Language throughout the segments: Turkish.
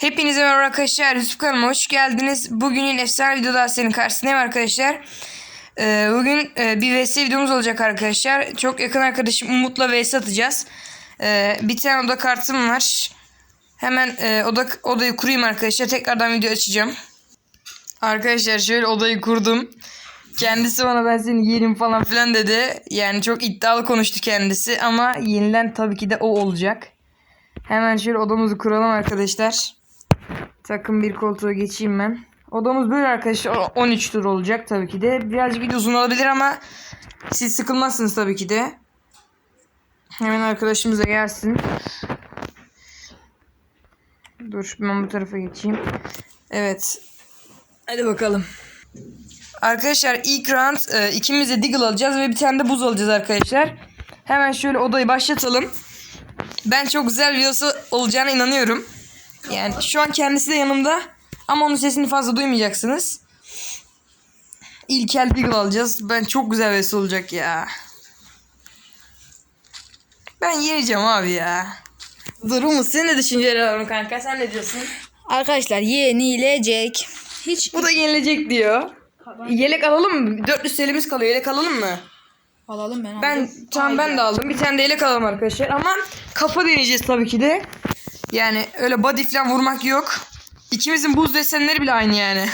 Hepinize merhaba arkadaşlar. Yusuf kanalıma hoş geldiniz. Bugün yine efsane videoda senin karşısındayım arkadaşlar. Ee, bugün e, bir vs videomuz olacak arkadaşlar. Çok yakın arkadaşım Umut'la vs atacağız. Ee, bir tane oda kartım var. Hemen e, oda odayı kurayım arkadaşlar. Tekrardan video açacağım. Arkadaşlar şöyle odayı kurdum. Kendisi bana ben seni yerim falan filan dedi. Yani çok iddialı konuştu kendisi ama yenilen tabii ki de o olacak. Hemen şöyle odamızı kuralım arkadaşlar. Takım bir koltuğa geçeyim ben. Odamız böyle arkadaşlar. O- 13 tur olacak tabii ki de. Birazcık video uzun olabilir ama siz sıkılmazsınız tabii ki de. Hemen arkadaşımız da gelsin. Dur ben bu tarafa geçeyim. Evet. Hadi bakalım. Arkadaşlar ilk round e, ikimiz de Deagle alacağız ve bir tane de buz alacağız arkadaşlar. Hemen şöyle odayı başlatalım. Ben çok güzel videosu olacağına inanıyorum. Yani şu an kendisi de yanımda. Ama onun sesini fazla duymayacaksınız. İlkel Deagle alacağız. Ben çok güzel videosu olacak ya. Ben yeneceğim abi ya. Dur Umut senin ne düşüncelerin kanka? Sen ne diyorsun? Arkadaşlar yenilecek. Hiç Bu da yenilecek diyor. Yelek alalım mı? 400 TL'miz kalıyor. Yelek alalım mı? alalım ben Ben aldım. tamam ben de aldım. Bir tane de yelek alalım arkadaşlar. Ama kafa deneyeceğiz tabii ki de. Yani öyle body falan vurmak yok. İkimizin buz desenleri bile aynı yani.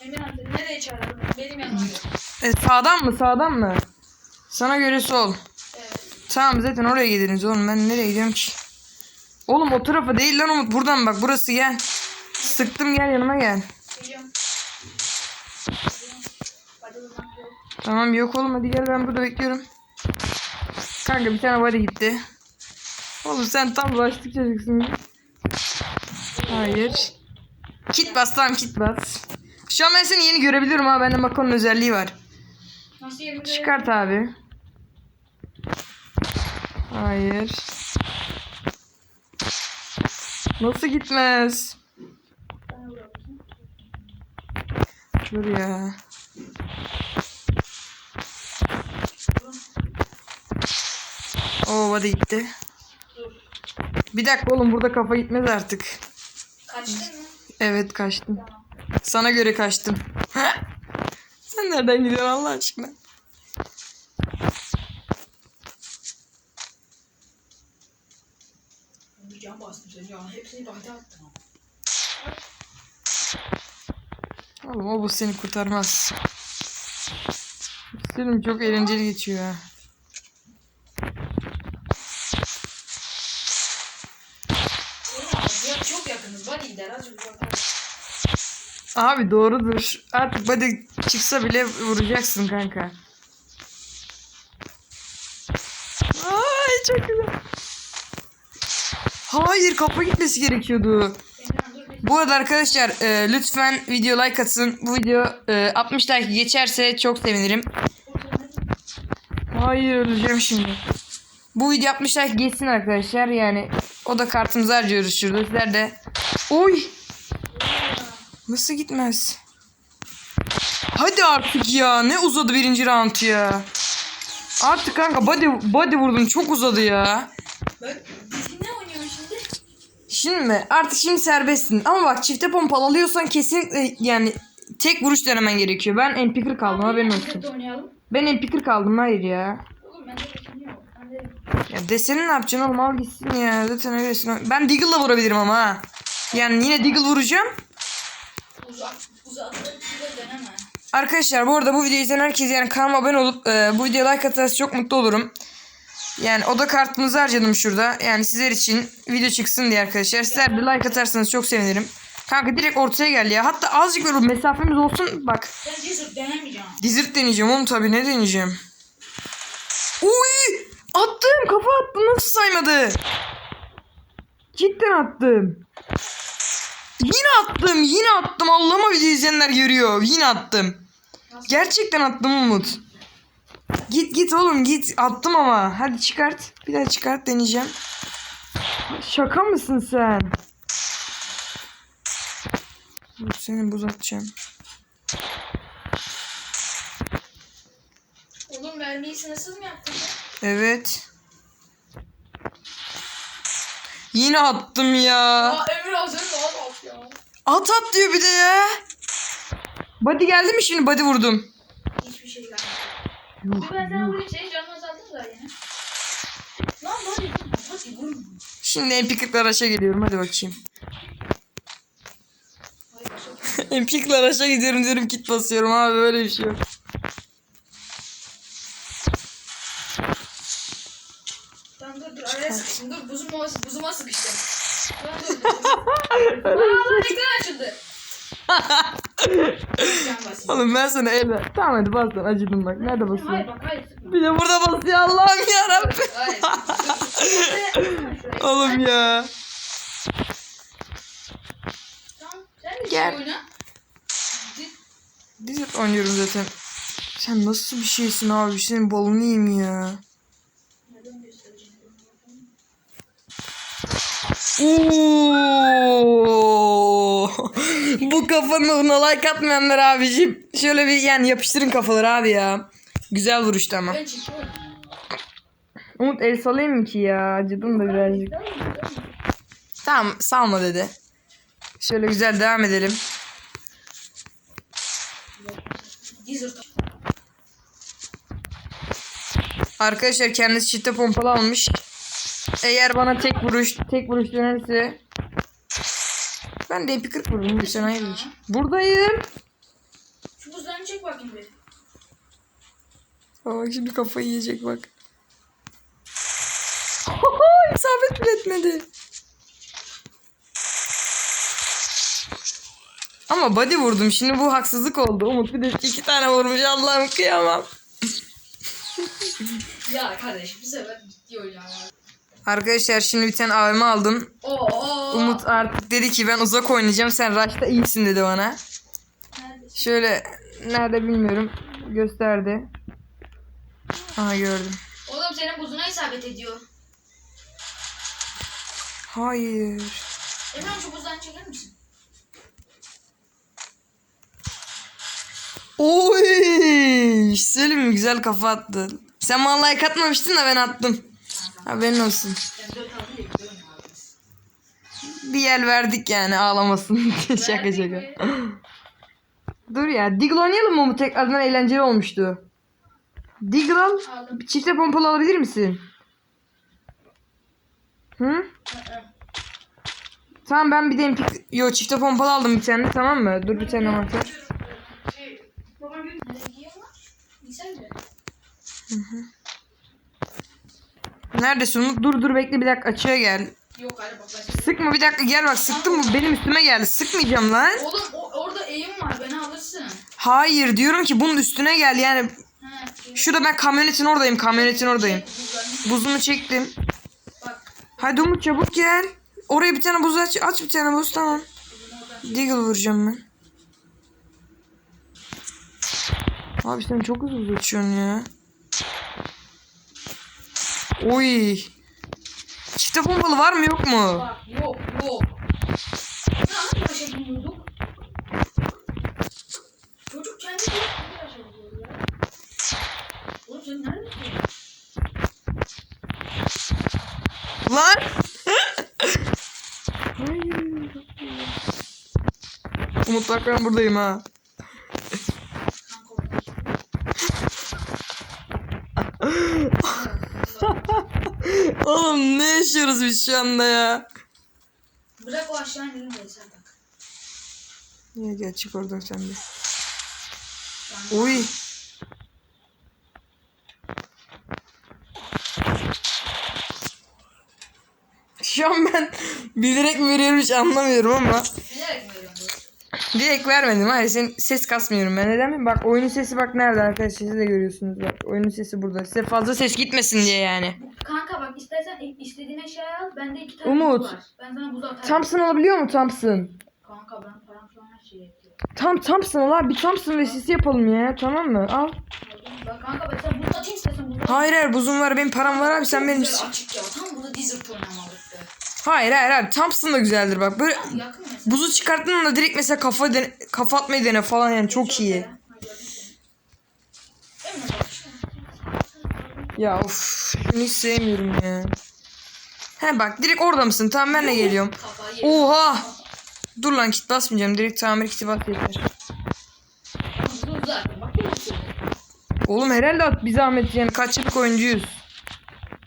Emir amca nereye çağırdın? Benim yanıma E, sağdan mı sağdan mı? Sana göre sol. Tamam zaten oraya gidiniz oğlum. Ben nereye gidiyorum ki? Oğlum o tarafa değil lan Umut. Buradan bak burası gel. Sıktım gel yanıma gel. Geliyorum. Tamam yok oğlum hadi gel ben burada bekliyorum. Kanka bir tane body gitti. Oğlum sen tam bulaştık çocuksun. Hayır. Kit bas tamam kit bas. Şu an ben seni yeni görebiliyorum ha. Bende Mako'nun özelliği var. Çıkart abi. Hayır. Nasıl gitmez? Dur ya. Oo hadi gitti. Bir dakika oğlum burada kafa gitmez artık. Kaçtın mı? Evet kaçtım. Sana göre kaçtım. Sen nereden gidiyorsun Allah aşkına? Bir can bastım seni ya. Hepsini bahte attım. Oğlum o bu seni kurtarmaz. Film çok eğlenceli geçiyor ha. Ya çok yakınız. Body gider azıcık uzaktan. Abi doğrudur. Artık body çıksa bile vuracaksın kanka. Ay çok güzel. Hayır kafa gitmesi gerekiyordu. Bu arada arkadaşlar e, lütfen video like atın. Bu video e, 60 like geçerse çok sevinirim. Hayır öleceğim şimdi. Bu video 60 like geçsin arkadaşlar. Yani o da kartımızı harcıyoruz şurada. Sizler de. Oy. Nasıl gitmez? Hadi artık ya. Ne uzadı birinci round ya. Artık kanka body, body vurdun çok uzadı ya. Biz ne oynuyorsun şimdi? Şimdi mi? Artık şimdi serbestsin. Ama bak çifte pompalı alıyorsan kesin yani tek vuruş denemen gerekiyor. Ben MP40 kaldım haberin olsun. Ben MP40 kaldım hayır ya. Oğlum. Ben de Ya deseni ne yapacaksın oğlum al gitsin ya. Zaten öylesin. Ben Deagle'la vurabilirim ama ha. Yani yine Deagle vuracağım. Uzak bir. Arkadaşlar bu arada bu videoyu izleyen herkes yani kanalıma abone olup e, bu videoya like atarsa çok mutlu olurum. Yani oda kartınızı harcadım şurada. Yani sizler için video çıksın diye arkadaşlar. Sizler de like atarsanız çok sevinirim. Kanka direkt ortaya gel ya. Hatta azıcık böyle mesafemiz olsun. Bak Ben Desert denemeyeceğim. Desert deneyeceğim oğlum tabii ne deneyeceğim. Uy! Attım kafa attım nasıl saymadı? Cidden attım. Yine attım yine attım Allah'ıma video izleyenler görüyor. Yine attım. Gerçekten attım Umut. Git git oğlum git attım ama. Hadi çıkart. Bir daha çıkart deneyeceğim. Şaka mısın sen? Seni buz atacağım. Oğlum vermeyi sınırsız mı yaptın? Evet. Yine attım ya. Aa sen de al at. At diyor bir de ya. Body geldi mi şimdi? Body vurdum. Hiçbir şey gelmedi. Bir ben sana da. Lan vurma. Şimdi MP40'lar aşağı geliyorum. Hadi bakayım. Hayır başa. MP40'lar aşağı gidiyorum diyorum kit basıyorum abi böyle bir şey yok. Tamam dur dur araya sıkıştım dur buzuma, buzuma sıkıştım. Aa ekran açıldı. Oğlum ben sana el ver. Tamam hadi bas lan acıdım bak. Nerede Hayır bak hayır. Bir de burada basıyor Allah'ım yarabbim. Hayır. Oğlum ya. Tamam sen de Gel. şey oyna. Git. Dizit oynuyorum zaten. Sen nasıl bir şeysin abi? Senin balını yiyeyim ya. Bu kafanın like atmayanlar abicim. Şöyle bir yani yapıştırın kafaları abi ya. Güzel vuruştu ama. Umut el salayım mı ki ya? Acıdım da birazcık. Tamam salma dedi. Şöyle güzel devam edelim. Arkadaşlar kendisi çifte pompalı almış. Eğer bana tek vuruş tek vuruş dönerse ben de MP40 vururum. Sen hayırdır? Buradayım. Şu buzlarını çek bakayım bir. Aa, Bak şimdi kafayı yiyecek bak. İsabet bile etmedi. Ama body vurdum. Şimdi bu haksızlık oldu. Umut bir de iki tane vurmuş. Allah'ım kıyamam. Ya kardeşim bu sefer ciddi oynuyor ya. Arkadaşlar şimdi bir tane AVM aldım. Oo. Umut artık dedi ki ben uzak oynayacağım. Sen Rush'ta iyisin dedi bana. Şöyle nerede bilmiyorum. Gösterdi. Aha gördüm. Oğlum senin buzuna isabet ediyor. Hayır. Emre şu buzdan çeker misin? Oy! Mi? Güzel kafa attı. Sen bana like atmamıştın da ben attım. Haberin olsun. Bir yer verdik yani ağlamasın. şaka şaka. Dur ya. Deagle oynayalım mı? Bu tek adına eğlenceli olmuştu. Bir Çifte pompalı alabilir misin? Hı? Hı, hı. Tamam ben bir de MP... Yo çifte pompalı aldım bir tane tamam mı? Dur bir tane. Şey, babam gün nereye gidiyor mu? Bilsen de. Neredesin Umut? Dur dur bekle bir dakika açığa gel. Yok hadi bak ben. Sıkma bir dakika gel bak sıktım mı benim üstüme geldi. Sıkmayacağım lan. Oğlum o, orada eğim var beni alırsın. Hayır diyorum ki bunun üstüne gel yani. Ha, Şurada ben kamyonetin oradayım kamyonetin oradayım. Buzlarını- Buzunu çektim. Bak. Hadi Umut çabuk gel. Oraya bir tane buz aç. Aç bir tane buz tamam. Deagle vuracağım ben. Abi sen çok hızlı uçuyorsun ya. Oy. Çifte pompalı var mı yok mu? Bak yok yok. Ne? Çocuk kendi? Lan. Umut bak ben buradayım ha. Kanka orada. Oğlum ne yaşıyoruz biz şu anda ya? Bırak o aşağı de sen bak. Niye gel çık oradan sen de. Ben- Oy. Şu an ben bilerek mi veriyorum hiç anlamıyorum ama. Bilerek mi veriyorsun bu? Direkt vermedim. Hayır sen ses kasmıyorum ben. Neden mi? Bak oyunun sesi bak nerede arkadaşlar siz de görüyorsunuz bak. Oyunun sesi burada. Size fazla ses gitmesin diye yani. Kanka bak istersen istediğin eşyayı al. Bende iki tane Umut. buz var. Ben sana buz atarım. Thompson alabiliyor mu Thompson? Kanka ben param şu an her şeye yetiyor. Tam Thompson al abi. Bir Thompson ve sesi yapalım ya. Tamam mı? Al. Bak kanka ben sana buz atayım istersen buz. Hayır hayır buzum var benim param var abi sen benim. Güzel açık ya. Tam burada desert oynamalıktı. Hayır hayır abi Thompson da güzeldir bak. Böyle Yakın mesela. buzu çıkarttın da direkt mesela kafa dene, kafa atmayı dene falan yani çok iyi. Ha, gördüm seni. Emre bak şu- Ya of şunu hiç sevmiyorum ya. He bak direkt orada mısın? Tamam ben de geliyorum. Oha. Dur lan kit basmayacağım. Direkt tamir kiti bas yeter. Oğlum herhalde at bir zahmet yani kaç yıllık oyuncuyuz.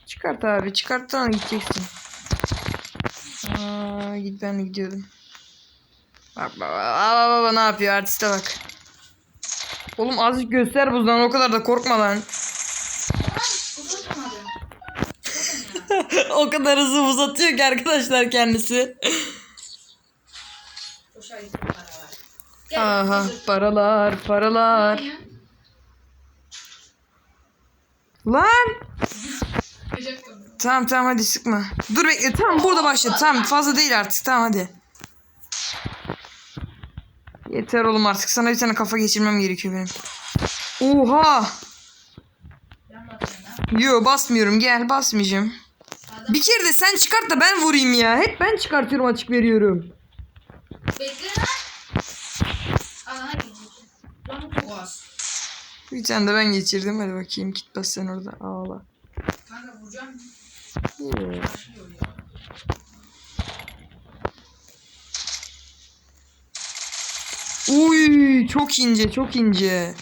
Çıkart abi çıkarttan gideceksin. Aa, git ben de gidiyordum. Bak bak, bak, bak, ne yapıyor artiste bak. Oğlum azıcık göster buzdan o kadar da korkma lan. O kadar hızlı uzatıyor ki arkadaşlar kendisi. Aha paralar paralar. Lan. Tamam tamam hadi sıkma. Dur bekle tamam burada başla. Tamam fazla değil artık tamam hadi. Yeter oğlum artık sana bir tane kafa geçirmem gerekiyor benim. Oha. Yo basmıyorum gel basmayacağım. Bir kere de sen çıkart da ben vurayım ya. Hep ben çıkartıyorum açık veriyorum. Bekle lan. Lan. Bir tane de ben geçirdim hadi bakayım git bas sen orada ağla. Kanka vuracağım. Uy çok ince çok ince.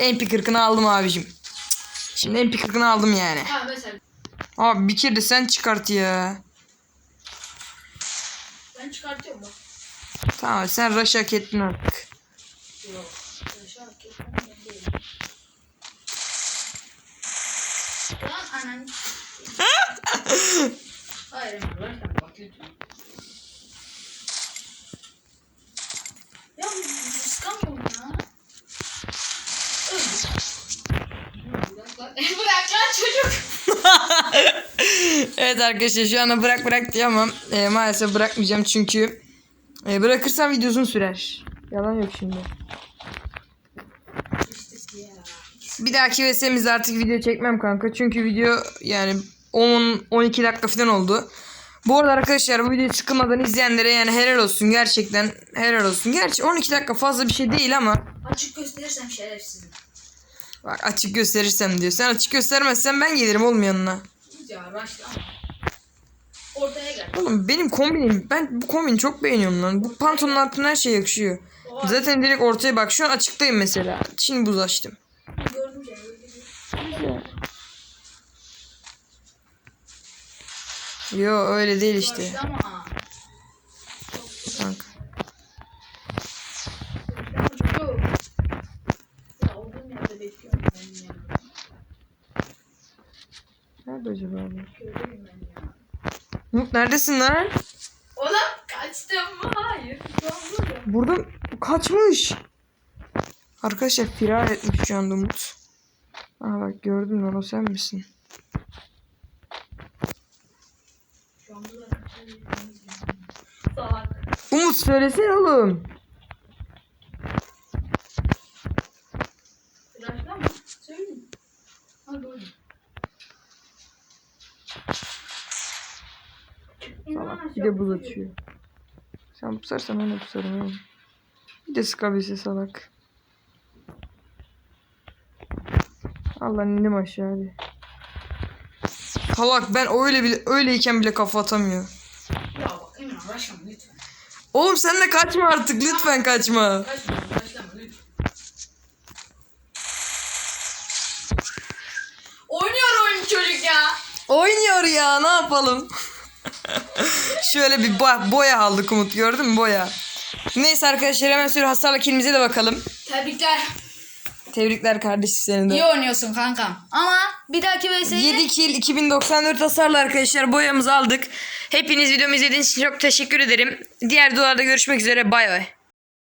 MP40'ını aldım abicim. Şimdi MP40'ını aldım yani. Ha mesela. Abi bir kere de sen çıkart ya. Ben çıkartıyorum bak. Tamam sen rush hak ettin artık. Yok. Yaşar kesin ben değilim. Lan anan. Hayır bak lütfen. Ya bu sıkamıyorum ya. Öldü. Bırak lan. Bırak lan çocuk. Evet arkadaşlar şu anda bırak bırak diyor ama e, maalesef bırakmayacağım çünkü e, bırakırsam video uzun sürer. Yalan yok şimdi. Bir dahaki VS'mizde artık video çekmem kanka. Çünkü video yani 10-12 dakika falan oldu. Bu arada arkadaşlar bu videoyu sıkılmadan izleyenlere yani helal olsun gerçekten helal olsun. Gerçi 12 dakika fazla bir şey değil ama Açık gösterirsem şerefsizim. bak açık gösterirsem diyor. Sen açık göstermezsen ben gelirim oğlum yanına. Ya. Ortaya gel. Oğlum benim kombinim ben bu kombini çok beğeniyorum lan. Bu pantolonun altına her şey yakışıyor. Zaten direkt ortaya bak şu an açıktayım mesela. Şimdi buz açtım. Gördüm. Yo öyle değil işte. kanka. Başlama çocuk. Ya olduğum yerde bekliyorum ben ya. Nerede acaba bu? Köydeyim ben ya. Umut neredesin lan? Oğlum kaçtım? Hayır. Burada. Kaçmış. Arkadaşlar firar etmiş şu anda Umut. Aa bak gördün lan o sen misin? Umut söylesene oğlum. Başlama. Söyleyeyim. Hadi oğlum. Salak bir de buz açıyor. Sen pusarsan ben de pusarım oğlum. Bir de sıkabilse salak. Allah indim aşağı hadi. Salak ben öyle bile öyleyken bile kafa atamıyor. Ya bak başlama lütfen. Oğlum sen de kaçma artık lütfen kaçma. Kaçma başlama lütfen. Oynuyor oyun çocuk ya. Oynuyor ya ne yapalım? Şöyle bir bo- boya aldık Umut gördün mü boya. Neyse arkadaşlar hemen şöyle hasarla kilimize de bakalım. Tebrikler. Tebrikler kardeşim senin de. İyi oynuyorsun kankam. Ama bir dahaki VS'ye 7 kill 2094 hasarla arkadaşlar boyamızı aldık. Hepiniz videomu izlediğiniz için çok teşekkür ederim. Diğer videolarda görüşmek üzere bay bay.